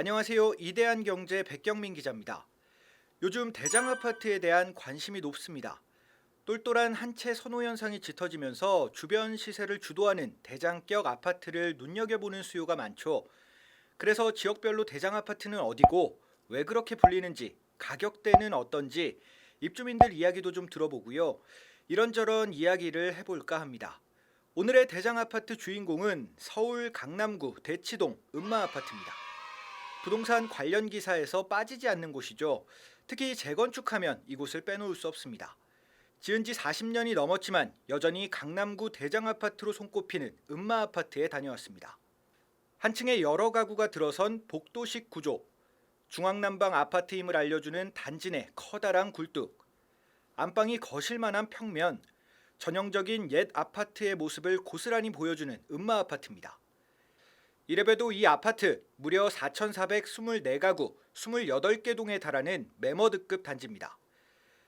안녕하세요. 이대한 경제 백경민 기자입니다. 요즘 대장 아파트에 대한 관심이 높습니다. 똘똘한 한 채 선호 현상이 짙어지면서 주변 시세를 주도하는 대장격 아파트를 눈여겨보는 수요가 많죠. 그래서 지역별로 대장 아파트는 어디고 왜 그렇게 불리는지 가격대는 어떤지 입주민들 이야기도 좀 들어보고요. 이런저런 이야기를 해볼까 합니다. 오늘의 대장 아파트 주인공은 서울 강남구 대치동 음마 아파트입니다. 부동산 관련 기사에서 빠지지 않는 곳이죠. 특히 재건축하면 이곳을 빼놓을 수 없습니다. 지은 지 40년이 넘었지만 여전히 강남구 대장 아파트로 손꼽히는 음마 아파트에 다녀왔습니다. 한 층에 여러 가구가 들어선 복도식 구조, 중앙난방 아파트임을 알려주는 단지 내 커다란 굴뚝, 안방이 거실만한 평면, 전형적인 옛 아파트의 모습을 고스란히 보여주는 음마 아파트입니다. 이래봬도 이 아파트 무려 4,424가구 28개 동에 달하는 매머드급 단지입니다.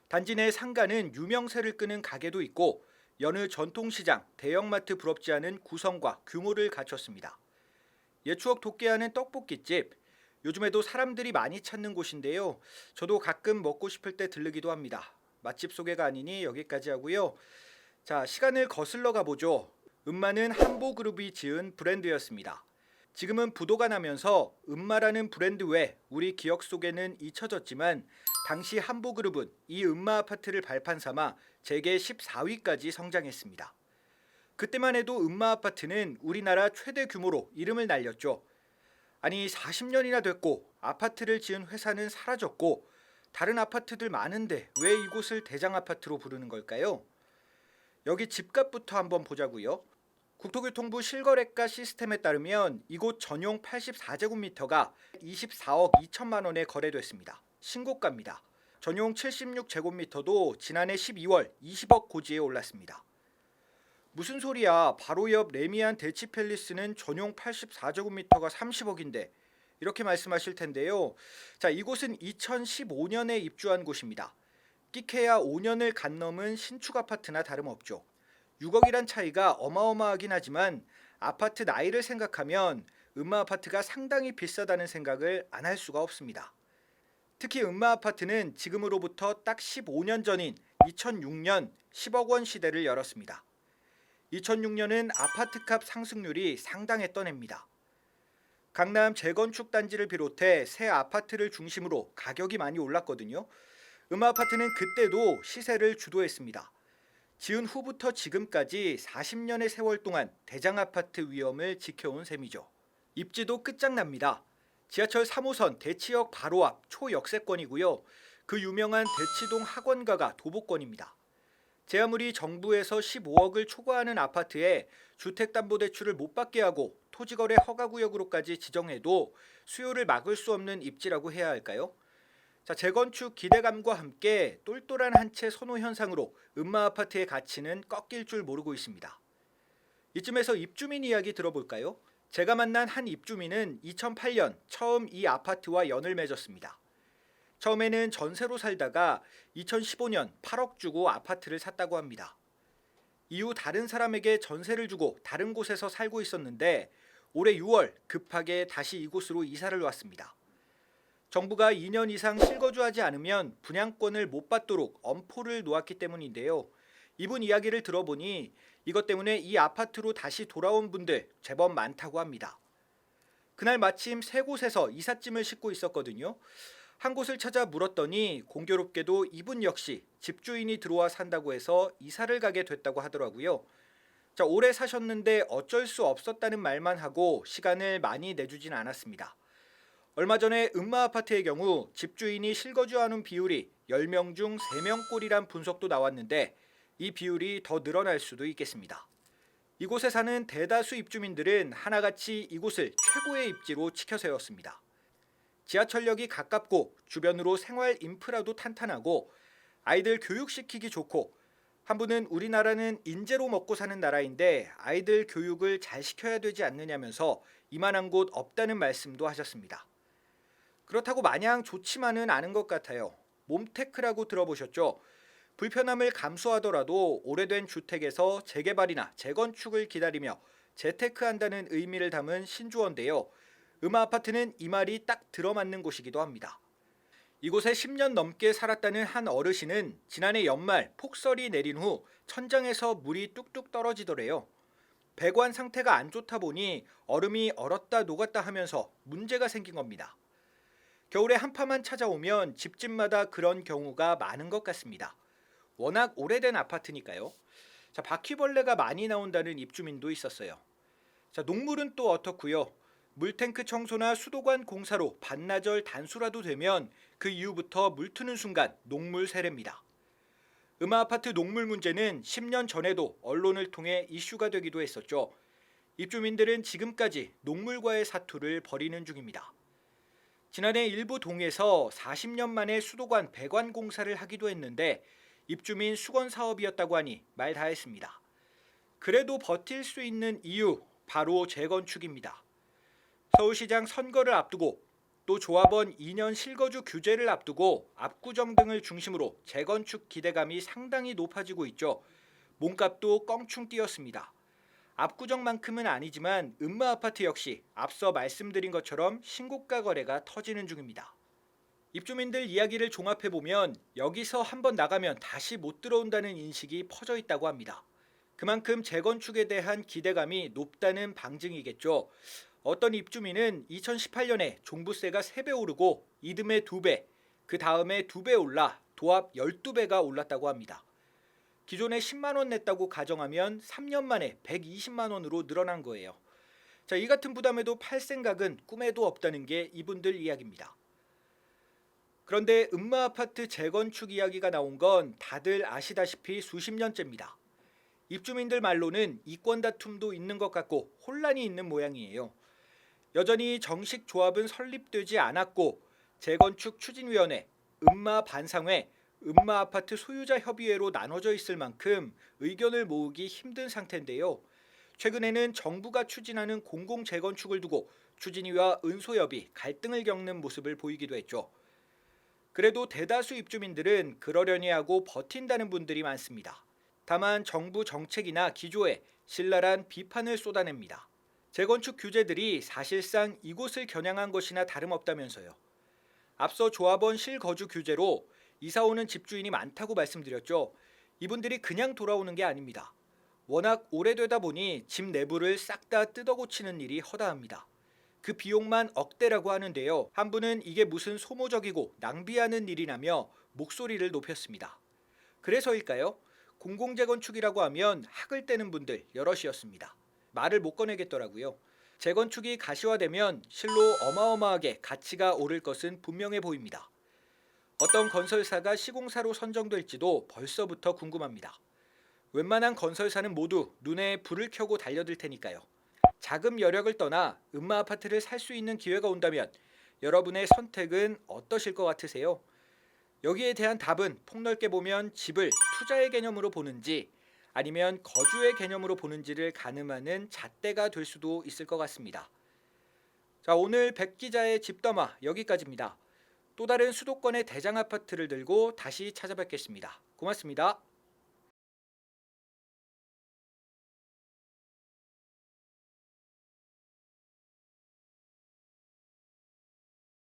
단지 내 상가는 유명세를 끄는 가게도 있고 여느 전통시장, 대형마트 부럽지 않은 구성과 규모를 갖췄습니다. 옛 추억 돋게 하는 떡볶이집, 요즘에도 사람들이 많이 찾는 곳인데요. 저도 가끔 먹고 싶을 때 들르기도 합니다. 맛집 소개가 아니니 여기까지 하고요. 자, 시간을 거슬러 가보죠. 음마는 한보그룹이 지은 브랜드였습니다. 지금은 부도가 나면서 음마라는 브랜드 외 우리 기억 속에는 잊혀졌지만 당시 한보그룹은 이 음마 아파트를 발판 삼아 재계 14위까지 성장했습니다. 그때만 해도 음마 아파트는 우리나라 최대 규모로 이름을 날렸죠. 아니 40년이나 됐고 아파트를 지은 회사는 사라졌고 다른 아파트들 많은데 왜 이곳을 대장 아파트로 부르는 걸까요? 여기 집값부터 한번 보자고요. 국토교통부 실거래가 시스템에 따르면 이곳 전용 84제곱미터가 24억 2천만 원에 거래됐습니다. 신고가입니다. 전용 76제곱미터도 지난해 12월 20억 고지에 올랐습니다. 무슨 소리야? 바로 옆 레미안 대치 팰리스는 전용 84제곱미터가 30억인데 이렇게 말씀하실 텐데요. 자, 이곳은 2015년에 입주한 곳입니다. 끼케야 5년을 간 넘은 신축 아파트나 다름없죠. 6억이란 차이가 어마어마하긴 하지만 아파트 나이를 생각하면 음마 아파트가 상당히 비싸다는 생각을 안 할 수가 없습니다. 특히 음마 아파트는 지금으로부터 딱 15년 전인 2006년 10억 원 시대를 열었습니다. 2006년은 아파트값 상승률이 상당했던 해입니다. 강남 재건축 단지를 비롯해 새 아파트를 중심으로 가격이 많이 올랐거든요. 음마 아파트는 그때도 시세를 주도했습니다. 지은 후부터 지금까지 40년의 세월 동안 대장 아파트 위험을 지켜온 셈이죠. 입지도 끝장납니다. 지하철 3호선 대치역 바로 앞 초역세권이고요. 그 유명한 대치동 학원가가 도보권입니다. 제 아무리 정부에서 15억을 초과하는 아파트에 주택담보대출을 못 받게 하고 토지거래 허가구역으로까지 지정해도 수요를 막을 수 없는 입지라고 해야 할까요? 자, 재건축 기대감과 함께 똘똘한 한 채 선호 현상으로 음마 아파트의 가치는 꺾일 줄 모르고 있습니다. 이쯤에서 입주민 이야기 들어볼까요? 제가 만난 한 입주민은 2008년 처음 이 아파트와 연을 맺었습니다. 처음에는 전세로 살다가 2015년 8억 주고 아파트를 샀다고 합니다. 이후 다른 사람에게 전세를 주고 다른 곳에서 살고 있었는데 올해 6월 급하게 다시 이곳으로 이사를 왔습니다. 정부가 2년 이상 실거주하지 않으면 분양권을 못 받도록 엄포를 놓았기 때문인데요. 이분 이야기를 들어보니 이것 때문에 이 아파트로 다시 돌아온 분들 제법 많다고 합니다. 그날 마침 세 곳에서 이삿짐을 싣고 있었거든요. 한 곳을 찾아 물었더니 공교롭게도 이분 역시 집주인이 들어와 산다고 해서 이사를 가게 됐다고 하더라고요. 자, 오래 사셨는데 어쩔 수 없었다는 말만 하고 시간을 많이 내주진 않았습니다. 얼마 전에 음마 아파트의 경우 집주인이 실거주하는 비율이 10명 중 3명 꼴이란 분석도 나왔는데 이 비율이 더 늘어날 수도 있겠습니다. 이곳에 사는 대다수 입주민들은 하나같이 이곳을 최고의 입지로 치켜 세웠습니다. 지하철역이 가깝고 주변으로 생활 인프라도 탄탄하고 아이들 교육시키기 좋고 한 분은 우리나라는 인재로 먹고 사는 나라인데 아이들 교육을 잘 시켜야 되지 않느냐면서 이만한 곳 없다는 말씀도 하셨습니다. 그렇다고 마냥 좋지만은 않은 것 같아요. 몸테크라고 들어보셨죠? 불편함을 감수하더라도 오래된 주택에서 재개발이나 재건축을 기다리며 재테크한다는 의미를 담은 신조어인데요. 음마 아파트는 이 말이 딱 들어맞는 곳이기도 합니다. 이곳에 10년 넘게 살았다는 한 어르신은 지난해 연말 폭설이 내린 후 천장에서 물이 뚝뚝 떨어지더래요. 배관 상태가 안 좋다 보니 얼음이 얼었다 녹았다 하면서 문제가 생긴 겁니다. 겨울에 한파만 찾아오면 집집마다 그런 경우가 많은 것 같습니다. 워낙 오래된 아파트니까요. 자, 바퀴벌레가 많이 나온다는 입주민도 있었어요. 자, 녹물은 또 어떻고요? 물탱크 청소나 수도관 공사로 반나절 단수라도 되면 그 이후부터 물 트는 순간 녹물 세례입니다. 음아 아파트 녹물 문제는 10년 전에도 언론을 통해 이슈가 되기도 했었죠. 입주민들은 지금까지 녹물과의 사투를 벌이는 중입니다. 지난해 일부 동에서 40년 만에 수도관 배관 공사를 하기도 했는데 입주민 수건 사업이었다고 하니 말 다했습니다. 그래도 버틸 수 있는 이유 바로 재건축입니다. 서울시장 선거를 앞두고 또 조합원 2년 실거주 규제를 앞두고 압구정 등을 중심으로 재건축 기대감이 상당히 높아지고 있죠. 몸값도 껑충 뛰었습니다. 압구정만큼은 아니지만 음마 아파트 역시 앞서 말씀드린 것처럼 신고가 거래가 터지는 중입니다. 입주민들 이야기를 종합해 보면 여기서 한번 나가면 다시 못 들어온다는 인식이 퍼져 있다고 합니다. 그만큼 재건축에 대한 기대감이 높다는 방증이겠죠. 어떤 입주민은 2018년에 종부세가 3배 오르고 이듬해 2배, 그 다음에 2배 올라 도합 12배가 올랐다고 합니다. 기존에 10만 원 냈다고 가정하면 3년 만에 120만 원으로 늘어난 거예요. 자, 이 같은 부담에도 팔 생각은 꿈에도 없다는 게 이분들 이야기입니다. 그런데 음마 아파트 재건축 이야기가 나온 건 다들 아시다시피 수십 년째입니다. 입주민들 말로는 이권 다툼도 있는 것 같고 혼란이 있는 모양이에요. 여전히 정식 조합은 설립되지 않았고 재건축 추진위원회, 음마 반상회, 음마 아파트 소유자 협의회로 나눠져 있을 만큼 의견을 모으기 힘든 상태인데요. 최근에는 정부가 추진하는 공공 재건축을 두고 추진위와 은소협이 갈등을 겪는 모습을 보이기도 했죠. 그래도 대다수 입주민들은 그러려니 하고 버틴다는 분들이 많습니다. 다만 정부 정책이나 기조에 신랄한 비판을 쏟아냅니다. 재건축 규제들이 사실상 이곳을 겨냥한 것이나 다름없다면서요. 앞서 조합원 실거주 규제로 이사 오는 집주인이 많다고 말씀드렸죠. 이분들이 그냥 돌아오는 게 아닙니다. 워낙 오래되다 보니 집 내부를 싹 다 뜯어 고치는 일이 허다합니다. 그 비용만 억대라고 하는데요. 한 분은 이게 무슨 소모적이고 낭비하는 일이라며 목소리를 높였습니다. 그래서일까요? 공공재건축이라고 하면 학을 떼는 분들 여럿이었습니다. 말을 못 꺼내겠더라고요. 재건축이 가시화되면 실로 어마어마하게 가치가 오를 것은 분명해 보입니다. 어떤 건설사가 시공사로 선정될지도 벌써부터 궁금합니다. 웬만한 건설사는 모두 눈에 불을 켜고 달려들 테니까요. 자금 여력을 떠나 음마 아파트를 살 수 있는 기회가 온다면 여러분의 선택은 어떠실 것 같으세요? 여기에 대한 답은 폭넓게 보면 집을 투자의 개념으로 보는지 아니면 거주의 개념으로 보는지를 가늠하는 잣대가 될 수도 있을 것 같습니다. 자, 오늘 백 기자의 집담화 여기까지입니다. 또 다른 수도권의 대장 아파트를 들고 다시 찾아뵙겠습니다. 고맙습니다.